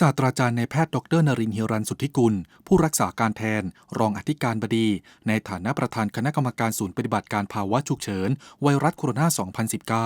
ศาสตราจารย์ในแพทย์ดรนรินเฮรันสุทธิกุล ผู้รักษาการแทน รองอธิการบดี ในฐานะประธานคณะกรรมการศูนย์ปฏิบัติการภาวะฉุกเฉิน ไวรัสโคโรนา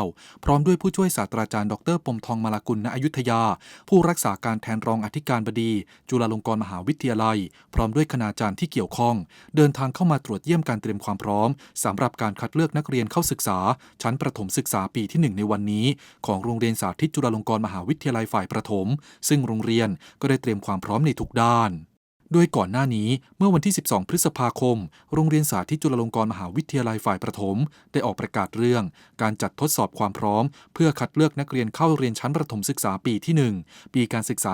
2019 พร้อมด้วยผู้ช่วยศาสตราจารย์ ดรปมทองมาลากุลณอยุธยา ผู้รักษาการแทนรองอธิการบดี จุฬาลงกรณ์มหาวิทยาลัย พร้อมด้วยคณาจารย์ที่เกี่ยวข้อง เดินทางเข้ามาตรวจเยี่ยมการเตรียมความพร้อมสำหรับการคัดเลือกนักเรียนเข้าศึกษา ชั้นประถมศึกษาปีที่ 1 ในวันนี้ ของโรงเรียนสาธิตจุฬาลงกรณ์มหาวิทยาลัยฝ่ายประถม ซึ่งโรงเรียนยน ก็ได้เตรียมความพร้อมในทุกด้าน โดยก่อนหน้านี้เมื่อวันที่ 12 พฤษภาคม โรงเรียนสาธิตจุฬาลงกรณ์มหาวิทยาลัยฝ่ายประถม ได้ออกประกาศเรื่อง การจัดทดสอบความพร้อม เพื่อคัดเลือกนักเรียนเข้าเรียนชั้นประถมศึกษาปีที่ 1 ปีการศึกษา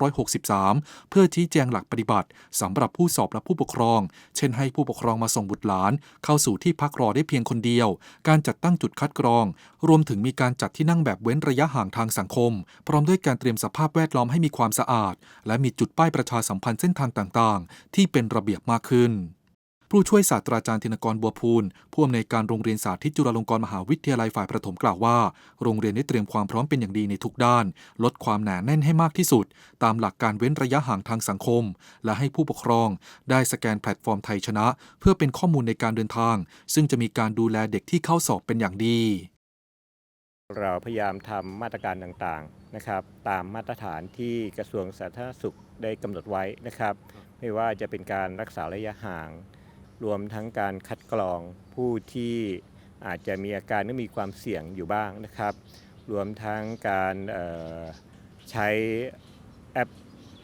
2563 เพื่อชี้แจงหลักปฏิบัติสำหรับผู้สอบและผู้ปกครอง เช่นให้ผู้ปกครองมาส่งบุตรหลาน เข้าสู่ที่พักรอได้เพียงคนเดียว การจัดตั้งจุดคัดกรอง รวมถึงมีการจัดที่นั่งแบบเว้นระยะห่างทางสังคม พร้อมด้วยการเตรียมสภาพแวดล้อมให้มีความสะอาด และมีจุดป้ายประชาสัมพันธ์เส้นทางต่างๆ ที่เป็นระเบียบมากขึ้น ผู้ช่วยศาสตราจารย์ธินกรบัวพูลผู้อำนวยการโรงเรียนสาธิตจุฬาลงกรณ์มหาวิทยาลัยฝ่ายประถมกล่าวว่า โรงเรียนได้เตรียมความพร้อมเป็นอย่างดีในทุกด้าน ลดความหนาแน่นให้มากที่สุด ตามหลักการเว้นระยะห่างทางสังคม และให้ผู้ปกครอง ได้สแกนแพลตฟอร์มไทยชนะ เพื่อเป็นข้อมูลในการเดินทาง ซึ่งจะมีการดูแลเด็กที่เข้าสอบเป็นอย่างดี เราพยายามทำมาตรการต่างๆนะครับ ตามมาตรฐานที่กระทรวงสาธารณสุขได้กำหนดไว้นะครับ ไม่ว่าจะเป็นการรักษาระยะห่าง รวมทั้งการคัดกรองผู้ที่อาจจะมีอาการหรือมีความเสี่ยงอยู่บ้างนะครับ รวมทั้งการใช้แอป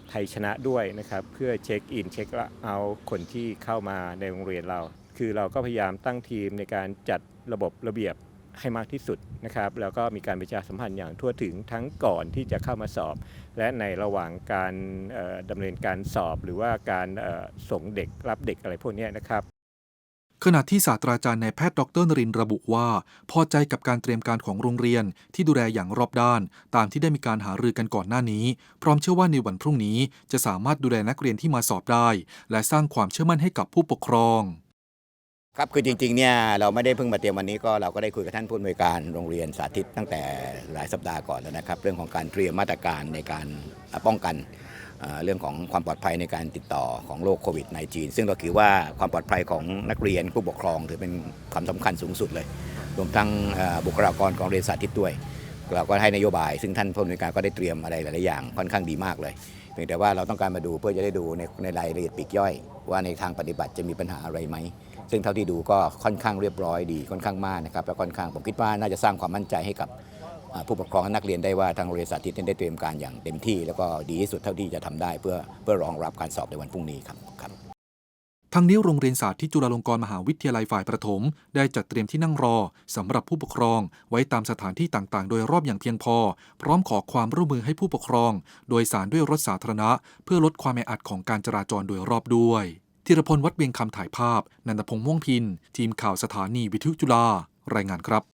ไทยชนะด้วยนะครับ เพื่อเช็คอินเช็คเอาคนที่เข้ามาในโรงเรียนเรา คือเราก็พยายามตั้งทีมในการจัดระบบระเบียบ ให้มากที่สุดนะครับ แล้วก็มีการประชาสัมพันธ์อย่างทั่วถึงทั้งก่อนที่จะเข้ามาสอบ และในระหว่างการเอ่อดำเนินการสอบ หรือว่าการส่งเด็กรับเด็กอะไรพวกนี้นะครับขณะที่ศาสตราจารย์นายแพทย์ดรนรินระบุว่า พอใจกับการเตรียมการของโรงเรียนที่ดูแลอย่างรอบด้าน ตามที่ได้มีการหารือกันก่อนหน้านี้ พร้อมเชื่อว่าในวันพรุ่งนี้จะสามารถดูแลนักเรียนที่มาสอบได้ และสร้างความเชื่อมั่นให้กับผู้ปกครอง ครับคือจริงๆเนี่ยเราไม่ได้เพิ่งมาเตรียมวันนี้ก็เราก็ได้คุยกับท่านผู้อำนวยการโรงเรียนสาธิตตั้งแต่หลายสัปดาห์ก่อนแล้วนะครับ เรื่องของการเตรียมมาตรการในการป้องกันเรื่องของความปลอดภัยในการติดต่อของโรคโควิด -19 ซึ่งเราคิดว่าความปลอดภัยของนักเรียนผู้ปกครองถือเป็นความสำคัญสูงสุดเลย รวมทั้งบุคลากรของโรงเรียนสาธิตด้วย เราก็ให้นโยบาย ซึ่งท่านผู้อำนวยการก็ได้เตรียมอะไรหลายๆอย่างค่อนข้างดีมากเลยเพียงแต่ว่าเราต้องการมาดูเพื่อจะได้ดูในในรายละเอียดปีกย่อย ว่าในทางปฏิบัติจะมีปัญหาอะไรไหม ซึ่งเท่าที่ดูก็ค่อนข้างเรียบร้อยดีค่อนข้างมากนะครับแล้วค่อนข้างผมคิดว่าน่าจะสร้างความมั่นใจให้กับผู้ปกครองและนักเรียนได้ว่าทางโรงเรียนสาธิตได้เตรียมการอย่างเต็มที่ แล้วก็ดีที่สุดเท่าที่จะทำได้เพื่อเพื่อรองรับการสอบในวันพรุ่งนี้ครับครับทั้งนี้โรงเรียนสาธิตจุฬาลงกรณ์มหาวิทยาลัยฝ่ายประถม ได้จัดเตรียมที่นั่งรอสำหรับผู้ปกครอง ไว้ตามสถานที่ต่างๆ โดยรอบอย่างเพียงพอ พร้อมขอความร่วมมือให้ผู้ปกครอง โดยสารด้วยรถสาธารณะ เพื่อลดความแออัดของการจราจรโดยรอบด้วย ธีรพลวัดเวียงคำถ่ายภาพ นันทพงษ์ม่วงพิน ทีมข่าวสถานีวิทยุจุฬารายงานครับ